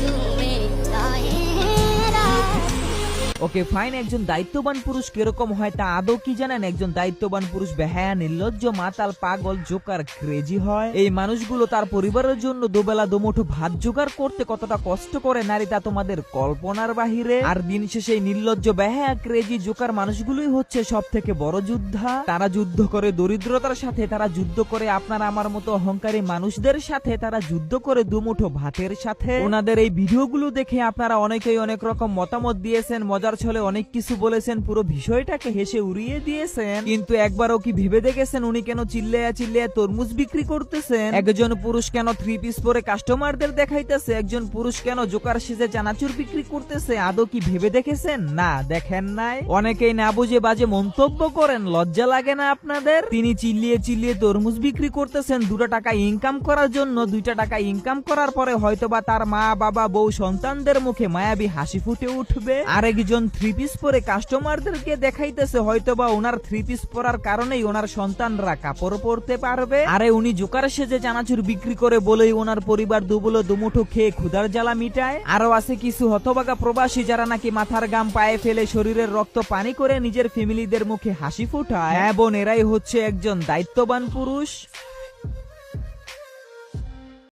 Oh. ওকে, fine, একজন দায়িত্ববান পুরুষ কীরকম হয় তা আদৌ কি জানেন? একজন দায়িত্ববান পুরুষ বেহায়া, নির্লজ্জ, মাতাল, পাগল, জোকার ক্রেজি হয়। এই মানুষগুলো তার পরিবারের জন্য দুবেলা, দুমুঠো ভাত জোগাড় করতে কতটা কষ্ট করে নারী তা তোমাদের কল্পনার বাহিরে? আর দিন শেষে নির্লজ্জ, বেহায়া ক্রেজি জোকার মানুষগুলোই হচ্ছে সব থেকে বড় যোদ্ধা। তারা যুদ্ধ করে দরিদ্রতার সাথে, তারা যুদ্ধ করে আপনার আমার মতো অহংকারী মানুষদের সাথে, তারা যুদ্ধ করে দুমুঠো ভাতের সাথে। ওনাদের এই ভিডিওগুলো দেখে আপনারা অনেকেই অনেক রকম মতামত দিয়েছেন মজার ছলে অনেক কিছু বলেছেন, পুরো বিষয়টাকে হেসে উড়িয়ে দিয়েছেন। কিন্তু একবারও কি ভেবে দেখেছেন উনি কেন চিল্লাইয়া চিল্লাইয়া তরমুজ বিক্রি করতেছেন? একজন পুরুষ কেন থ্রি পিস পরে কাস্টমারদের দেখাইতেছে? একজন পুরুষ কেন জোকার সিজে চানাচুর বিক্রি করতেছে? আদৌ কি ভেবে দেখেছেন? না, দেখেন নাই। অনেকেই না বুঝে বাজে মন্তব্য করেন, লজ্জা লাগে না আপনাদের? তিনি চিল্লিয়ে চিল্লিয়ে তরমুজ বিক্রি করতেছেন, দুটো টাকা ইনকাম করার জন্য, দুইটা টাকা ইনকাম করার পরে হয়তোবা তার মা, বাবা, বউ, সন্তানদের মুখে মায়াবী হাসি ফুটে উঠবে। আরেকজন থ্রি পিস পরে কাস্টমারদেরকে দেখাইতেছে, হয়তোবা ওনার থ্রি পিস পরার কারণেই ওনার সন্তানরা কাপড় পরতে পারবে। আরে উনি জোকার সেজে চানাচুর বিক্রি করে বলেই ওনার পরিবার দুবুলো দুমুঠো খেয়ে ক্ষুধার জ্বালা মিটায়। আরও আছে কিছু হতবাগা প্রবাসী যারা নাকি মাথার গাম পায়ে ফেলে শরীরের রক্ত পানি করে নিজের ফ্যামিলিদের মুখে হাসি ফুটায়। হ্যাঁ বোন, এরাই হচ্ছে একজন দায়িত্ববান পুরুষ।